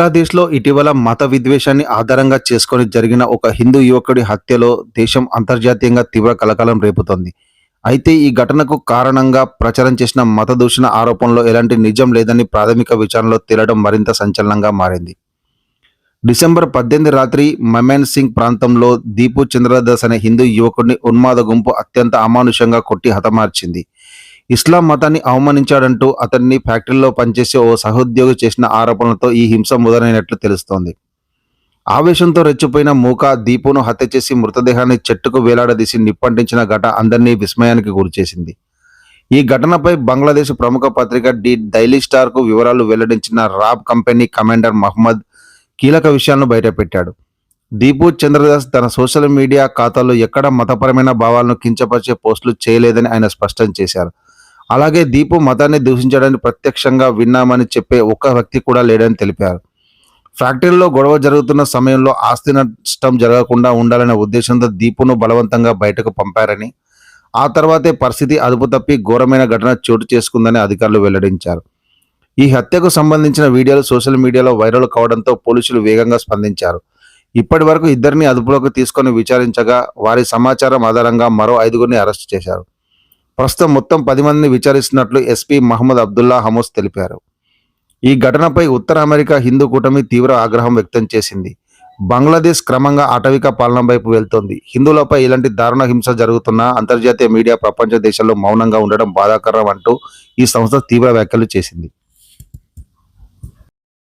బంగ్లాదేశ్లో ఇటీవల మత విద్వేషాన్ని ఆధారంగా చేసుకొని జరిగిన ఒక హిందూ యువకుడి హత్యలో దేశం అంతర్జాతీయంగా తీవ్ర కలకలం రేపుతోంది. అయితే ఈ ఘటనకు కారణంగా ప్రచారం చేసిన మత దూషణ ఆరోపణలో ఎలాంటి నిజం లేదని ప్రాథమిక విచారణలో తేలడం మరింత సంచలనంగా మారింది. డిసెంబర్ పద్దెనిమిది రాత్రి మమేన్ సింగ్ ప్రాంతంలో దీపు చంద్రదాస్ అనే హిందూ యువకుడిని ఉన్మాద గుంపు అత్యంత అమానుషంగా కొట్టి హతమార్చింది. ఇస్లాం మతాన్ని అవమానించాడంటూ అతన్ని ఫ్యాక్టరీలో పనిచేసే ఓ సహోద్యోగి చేసిన ఆరోపణలతో ఈ హింస మొదలైనట్లు తెలుస్తోంది. ఆవేశంతో రెచ్చిపోయిన మూక దీపును హత్య చేసి మృతదేహాన్ని చెట్టుకు వేలాడదీసి నిప్పంటించిన ఘట అందరినీ విస్మయానికి గురిచేసింది. ఈ ఘటనపై బంగ్లాదేశ్ ప్రముఖ పత్రిక డి డైలీ స్టార్కు వివరాలు వెల్లడించిన రాబ్ కంపెనీ కమాండర్ మహమ్మద్ కీలక విషయాలను బయటపెట్టాడు. దీపు చంద్రదాస్ తన సోషల్ మీడియా ఖాతాలో ఎక్కడ మతపరమైన భావాలను కించపరిచే పోస్టులు చేయలేదని ఆయన స్పష్టం చేశారు. అలాగే దీపు మతాన్ని దూషించడానికి ప్రత్యక్షంగా విన్నామని చెప్పే ఒక్క వ్యక్తి కూడా లేడని తెలిపారు. ఫ్యాక్టరీలో గొడవ జరుగుతున్న సమయంలో ఆస్తి నష్టం జరగకుండా ఉండాలనే ఉద్దేశంతో దీపును బలవంతంగా బయటకు పంపారని ఆ తర్వాతే పరిస్థితి అదుపు తప్పి ఘోరమైన ఘటన చోటు చేసుకుందని అధికారులు వెల్లడించారు. ఈ హత్యకు సంబంధించిన వీడియోలు సోషల్ మీడియాలో వైరల్ కావడంతో పోలీసులు వేగంగా స్పందించారు. ఇప్పటి వరకు ఇద్దరిని అదుపులోకి తీసుకొని విచారించగా వారి సమాచారం ఆధారంగా మరో ఐదుగురిని అరెస్ట్ చేశారు. ప్రస్తుతం మొత్తం పది మందిని విచారిస్తున్నట్లు ఎస్పీ మహమ్మద్ అబ్దుల్లా హమోస్ తెలిపారు. ఈ ఘటనపై ఉత్తర అమెరికా హిందూ కూటమి తీవ్ర ఆగ్రహం వ్యక్తం చేసింది. బంగ్లాదేశ్ క్రమంగా ఆటవిక పాలన వైపు వెళ్తోంది. హిందువులపై ఇలాంటి దారుణ హింస జరుగుతున్నా అంతర్జాతీయ మీడియా ప్రపంచ దేశాల్లో మౌనంగా ఉండడం బాధాకరం అంటూ ఈ సంస్థ తీవ్ర వ్యాఖ్యలు చేసింది.